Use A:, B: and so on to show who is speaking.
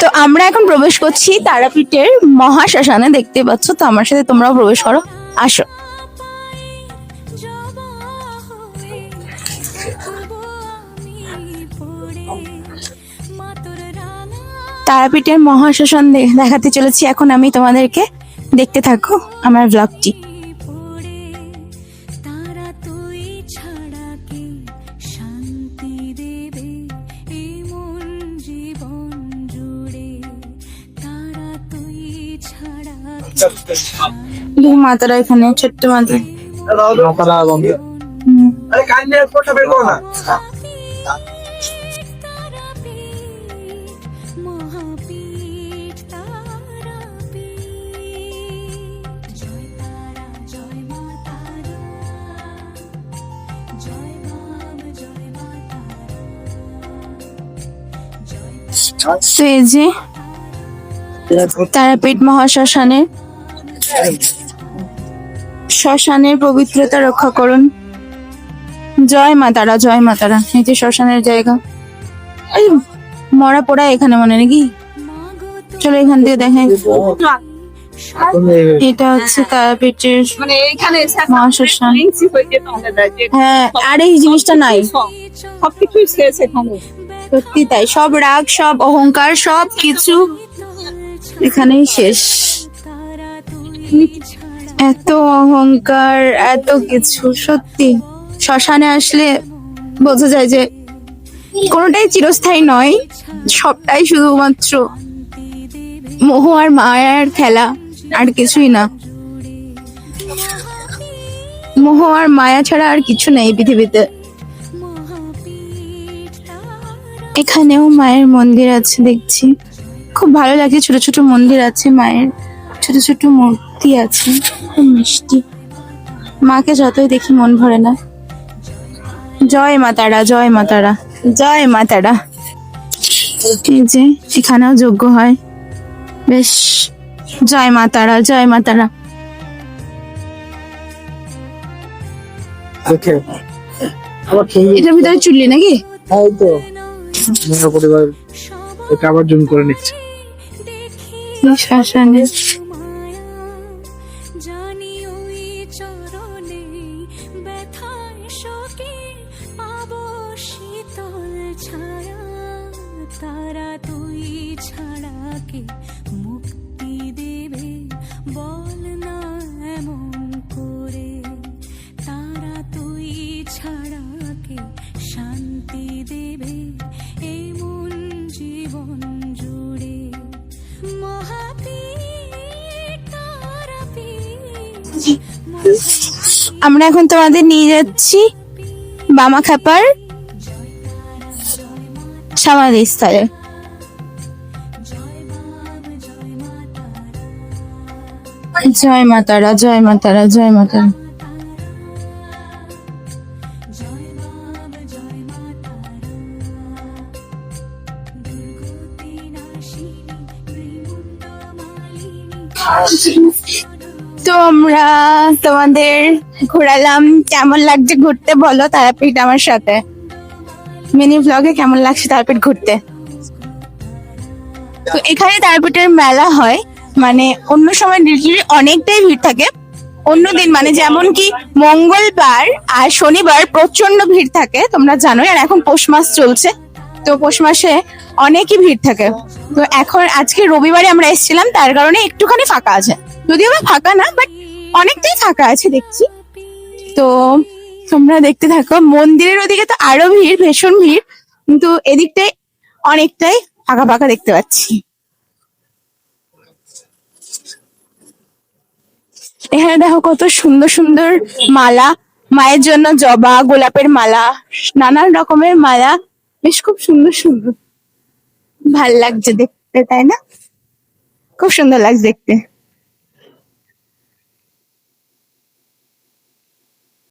A: তো আমরা এখন প্রবেশ করছি তারাপীঠের মহাশ্মশানে দেখতে পাচ্ছ, তো আমার সাথে তোমরাও প্রবেশ করো, আসো। তারাপীঠের মহাশ্মশান দেখাতে চলেছি। এখন আমি তোমাদেরকে দেখতে থাকো আমার ব্লগটি মাতারা এখানে ছোট্ট মাতা
B: মাতারা আরে কাইন্ডলি ফটো বের করো না।
C: তারাপীঠ
A: মহাশ্মশানের শ্মশানের পবিত্রতা রক্ষা করুন। জয় মা তারা জয় মা তারা। এই যে শ্মশানের জায়গা। এই মরা পোড়া এখানে মনে নাকি? চলো এখান থেকে দেখেন এটা হচ্ছে তারাপীঠের
D: মানে
A: মহাশ্মশান।
D: হয়ে
A: আর এই জিনিসটা নাই।
D: সবকিছুই শেষ এখানে
A: সত্যি তাই। সব রাগ সব অহংকার সব কিছু এখানেই শেষ। এত অহংকার, এত কিছু, সত্যি। শ্মশানে আসলে বোঝা যায় যে কোনোটাই চিরস্থায়ী নয়, সবটাই শুধুমাত্র মোহ আর মায়ার খেলা, আর কিছুই না। মোহ আর মায়া ছাড়া আর কিছু নেই পৃথিবীতে। এখানেও মায়ের মন্দির আছে, দেখছি। খুব ভালো লাগে, ছোট ছোট মন্দির আছে মায়ের। ছোট ছোট মূর্তি আছে। খুব মিষ্টি। মাকে যতই দেখি মন ভরে না। জয় মাতারা জয় মাতারা জয় মাতারা এই যে এখানেও যোগ্য হয়। বেশ জয় মাতারা জয় মাতারা
B: ওকে। আবার খেয়ে
A: এটার ভিতরে চুল্লি নাকি?
B: তো। পরিবার এটা আবার জুম করে নিচ্ছে।
A: শ্মশানে।
C: জানি ওই চরণে ব্যথায় শোকে পাবো শীতল ছায়া তারা তুই ছাড়া কে
A: আমরা এখন তোমাদের নিয়ে যাচ্ছি বামা খাপার সমাধি স্থলে। জয় মাতারা জয় মাতারা জয় মাতারা তো আমরা তোমাদের ঘোরালাম। কেমন লাগছে ঘুরতে বলো তারাপীঠ আমার সাথে। মিনি ব্লগে কেমন লাগছে তারাপীঠ ঘুরতে? তো এখানে তারাপীঠের মেলা হয়। মানে অন্য সময় লিটারালি অনেকটাই ভিড় থাকে। অন্য দিন মানে যেমন কি মঙ্গলবার আর শনিবার প্রচণ্ড ভিড় থাকে, তোমরা জানোই। আর এখন পৌষ মাস চলছে, তো পৌষ মাসে অনেকই ভিড় থাকে। তো এখন আজকে রবিবারে আমরা এসেছিলাম, তার কারণে একটুখানি ফাঁকা আছে। যদিও বা ফাঁকা না বাট অনেকটাই ফাঁকা আছে দেখছি। তো তোমরা দেখতে থাকো, মন্দিরের ওদিকে তো আরও ভিড়, ভীষণ ভিড়, কিন্তু এদিকটাই অনেকটাই ফাঁকা ফাঁকা দেখতে পাচ্ছি। এখানে দেখো কত সুন্দর সুন্দর মালা, মায়ের জন্য জবা, গোলাপের মালা, নানান রকমের মালা, বেশ খুব সুন্দর সুন্দর। ভালো লাগছে দেখতে, তাই না? খুব সুন্দর লাগছে দেখতে।